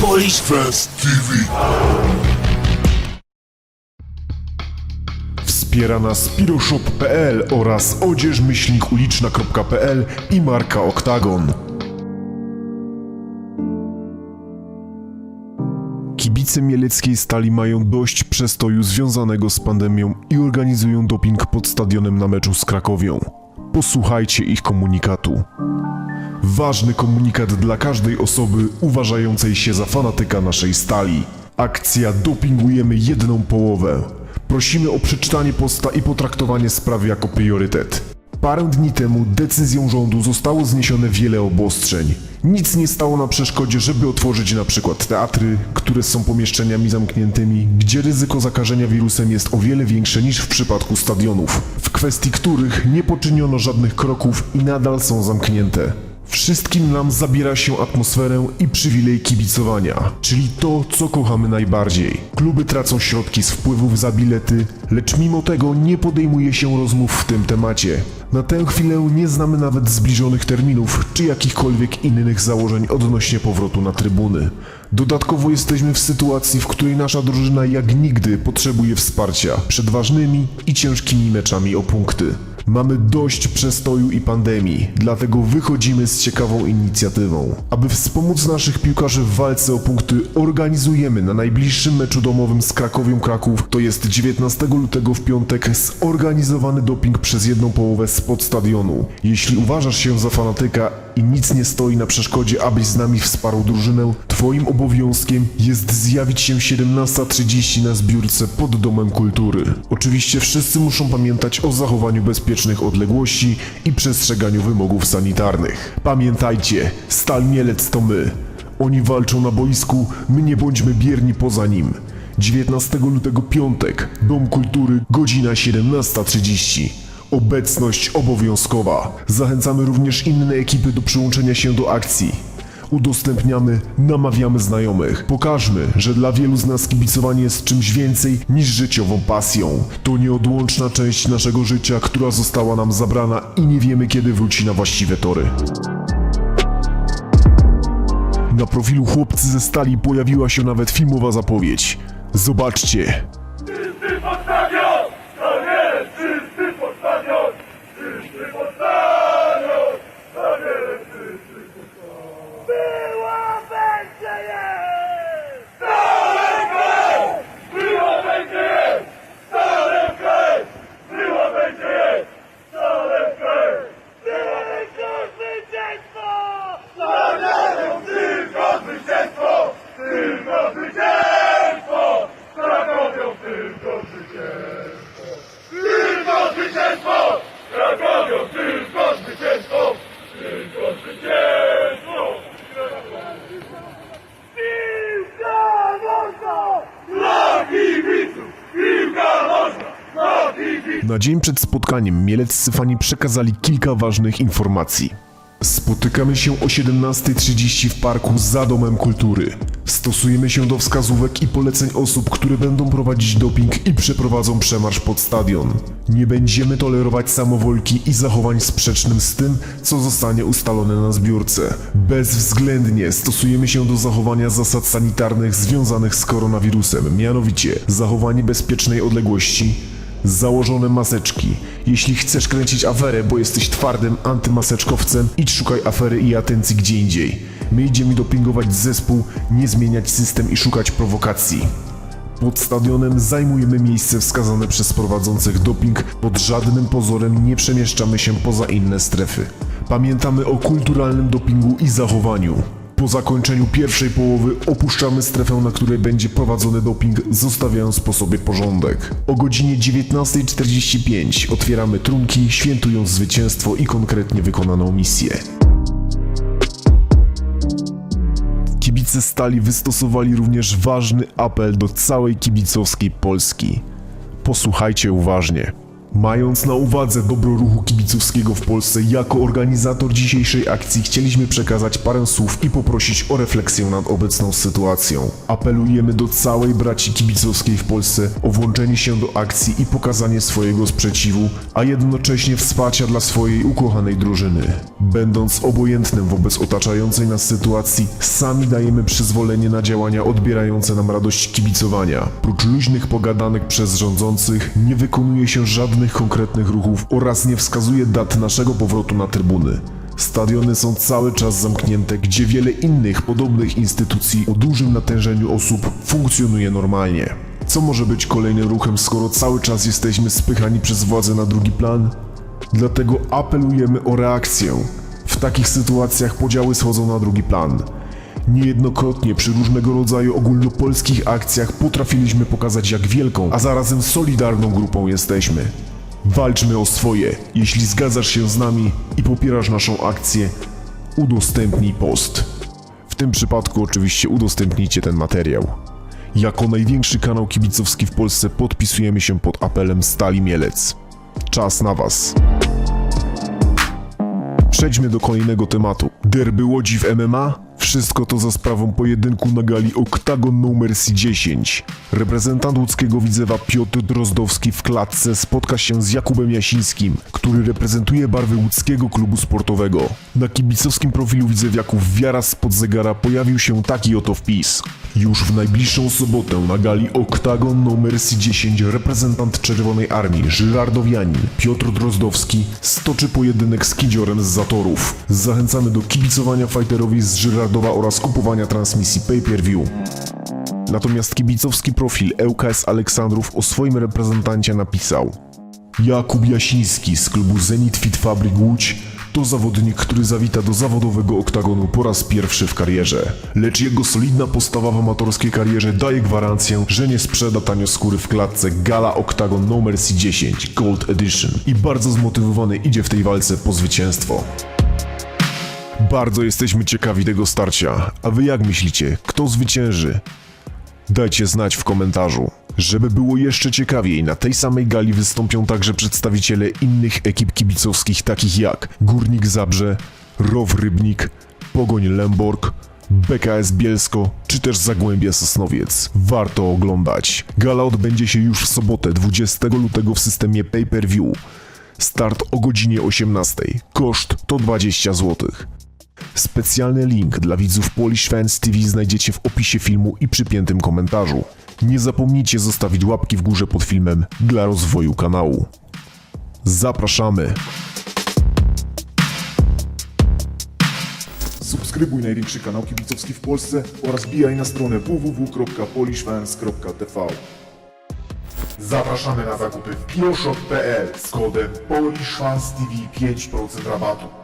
Polish TV. Wspiera nas piroshop.pl oraz odzieżmyślnikuliczna.pl i marka Oktagon. Kibice mieleckiej stali mają dość przestoju związanego z pandemią i organizują doping pod stadionem na meczu z Krakowią. Posłuchajcie ich komunikatu. Ważny komunikat dla każdej osoby uważającej się za fanatyka naszej stali. Akcja Dopingujemy jedną połowę. Prosimy o przeczytanie posta i potraktowanie sprawy jako priorytet. Parę dni temu decyzją rządu zostało zniesione wiele obostrzeń. Nic nie stało na przeszkodzie, żeby otworzyć na przykład teatry, które są pomieszczeniami zamkniętymi, gdzie ryzyko zakażenia wirusem jest o wiele większe niż w przypadku stadionów, w kwestii których nie poczyniono żadnych kroków i nadal są zamknięte. Wszystkim nam zabiera się atmosferę i przywilej kibicowania, czyli to, co kochamy najbardziej. Kluby tracą środki z wpływów za bilety, lecz mimo tego nie podejmuje się rozmów w tym temacie. Na tę chwilę nie znamy nawet zbliżonych terminów, czy jakichkolwiek innych założeń odnośnie powrotu na trybuny. Dodatkowo jesteśmy w sytuacji, w której nasza drużyna jak nigdy potrzebuje wsparcia przed ważnymi i ciężkimi meczami o punkty. Mamy dość przestoju i pandemii, dlatego wychodzimy z ciekawą inicjatywą. Aby wspomóc naszych piłkarzy w walce o punkty, organizujemy na najbliższym meczu domowym z Krakowią Kraków, to jest 19 lutego w piątek, zorganizowany doping przez jedną połowę spod stadionu. Jeśli uważasz się za fanatyka i nic nie stoi na przeszkodzie, abyś z nami wsparł drużynę, twoim obowiązkiem jest zjawić się 17.30 na zbiórce pod Domem Kultury. Oczywiście wszyscy muszą pamiętać o zachowaniu bezpiecznych odległości i przestrzeganiu wymogów sanitarnych. Pamiętajcie, Stal Mielec to my. Oni walczą na boisku, my nie bądźmy bierni poza nim. 19 lutego piątek, Dom Kultury, godzina 17.30. Obecność obowiązkowa. Zachęcamy również inne ekipy do przyłączenia się do akcji. Udostępniamy, namawiamy znajomych. Pokażmy, że dla wielu z nas kibicowanie jest czymś więcej niż życiową pasją. To nieodłączna część naszego życia, która została nam zabrana i nie wiemy kiedy wróci na właściwe tory. Na profilu Chłopcy ze Stali pojawiła się nawet filmowa zapowiedź. Zobaczcie, Czysty pod stadion! To jest czysty pod stadion! Czysty pod stadion! To jest czysty pod stadion! Była, będzie jest! Stale w kraj! Była, będzie jest! Stale w kraj! Była, będzie jest! Stale w kraj! Tylko zwycięstwo! Stadion! Tylko zwycięstwo! Tylko zwycięstwo! Krakowią tylko zwycięstwo! Tylko zwycięstwo! Krakowią tylko zwycięstwo! Tylko zwycięstwo! Piłka nożna! Dla kibiców! Piłka nożna! Dla kibiców! Na dzień przed spotkaniem mieleccy fani przekazali kilka ważnych informacji. Spotykamy się o 17.30 w parku za Domem Kultury. Stosujemy się do wskazówek i poleceń osób, które będą prowadzić doping i przeprowadzą przemarsz pod stadion. Nie będziemy tolerować samowolki i zachowań sprzecznym z tym, co zostanie ustalone na zbiórce. Bezwzględnie stosujemy się do zachowania zasad sanitarnych związanych z koronawirusem, mianowicie zachowanie bezpiecznej odległości, Założone maseczki. Jeśli chcesz kręcić aferę, bo jesteś twardym antymaseczkowcem, idź szukaj afery i atencji gdzie indziej. My idziemy dopingować zespół, nie zmieniać system i szukać prowokacji. Pod stadionem zajmujemy miejsce wskazane przez prowadzących doping. Pod żadnym pozorem nie przemieszczamy się poza inne strefy. Pamiętamy o kulturalnym dopingu i zachowaniu. Po zakończeniu pierwszej połowy opuszczamy strefę, na której będzie prowadzony doping, zostawiając po sobie porządek. O godzinie 19.45 otwieramy trunki, świętując zwycięstwo i konkretnie wykonaną misję. Kibice Stali wystosowali również ważny apel do całej kibicowskiej Polski. Posłuchajcie uważnie. Mając na uwadze dobro ruchu kibicowskiego w Polsce, jako organizator dzisiejszej akcji chcieliśmy przekazać parę słów i poprosić o refleksję nad obecną sytuacją. Apelujemy do całej braci kibicowskiej w Polsce o włączenie się do akcji i pokazanie swojego sprzeciwu, a jednocześnie wsparcia dla swojej ukochanej drużyny. Będąc obojętnym wobec otaczającej nas sytuacji, sami dajemy przyzwolenie na działania odbierające nam radość kibicowania. Prócz luźnych pogadanek przez rządzących, nie wykonuje się żadnych konkretnych ruchów oraz nie wskazuje dat naszego powrotu na trybuny. Stadiony są cały czas zamknięte, gdzie wiele innych podobnych instytucji o dużym natężeniu osób funkcjonuje normalnie. Co może być kolejnym ruchem, skoro cały czas jesteśmy spychani przez władze na drugi plan? Dlatego apelujemy o reakcję. W takich sytuacjach podziały schodzą na drugi plan. Niejednokrotnie przy różnego rodzaju ogólnopolskich akcjach potrafiliśmy pokazać jak wielką, a zarazem solidarną grupą jesteśmy. Walczmy o swoje. Jeśli zgadzasz się z nami i popierasz naszą akcję, udostępnij post. W tym przypadku oczywiście udostępnijcie ten materiał. Jako największy kanał kibicowski w Polsce podpisujemy się pod apelem Stali Mielec. Czas na Was. Przejdźmy do kolejnego tematu. Derby Łodzi w MMA? Wszystko to za sprawą pojedynku na gali Octagon No Mercy 10. Reprezentant łódzkiego Widzewa Piotr Drozdowski w klatce spotka się z Jakubem Jasińskim, który reprezentuje barwy łódzkiego klubu sportowego. Na kibicowskim profilu Widzewiaków Wiara spod zegara pojawił się taki oto wpis. Już w najbliższą sobotę na gali Octagon No Mercy 10 reprezentant Czerwonej Armii Żyrardowianin Piotr Drozdowski stoczy pojedynek z Kidziorem z Zatorów. Zachęcamy do kibicowania fighterowi z Żyrardowa oraz kupowania transmisji pay-per-view. Natomiast kibicowski profil ŁKS Aleksandrów o swoim reprezentancie napisał Jakub Jasiński z klubu Zenit Fit Fabryk Łódź to zawodnik, który zawita do zawodowego oktagonu po raz pierwszy w karierze. Lecz jego solidna postawa w amatorskiej karierze daje gwarancję, że nie sprzeda tanio skóry w klatce Gala Octagon No Mercy 10 Gold Edition i bardzo zmotywowany idzie w tej walce po zwycięstwo. Bardzo jesteśmy ciekawi tego starcia, a wy jak myślicie, kto zwycięży? Dajcie znać w komentarzu. Żeby było jeszcze ciekawiej, na tej samej gali wystąpią także przedstawiciele innych ekip kibicowskich takich jak Górnik Zabrze, Row Rybnik, Pogoń Lęborg, BKS Bielsko czy też Zagłębia Sosnowiec. Warto oglądać. Gala odbędzie się już w sobotę 20 lutego w systemie pay-per-view. Start o godzinie 18. Koszt to 20 zł. Specjalny link dla widzów Polish Fans TV znajdziecie w opisie filmu i przypiętym komentarzu. Nie zapomnijcie zostawić łapki w górze pod filmem dla rozwoju kanału. Zapraszamy! Subskrybuj największy kanał kibicowski w Polsce oraz bijaj na stronę www.polishfans.tv Zapraszamy na zakupy w bioshop.pl z kodem PolishFansTV 5% rabatu.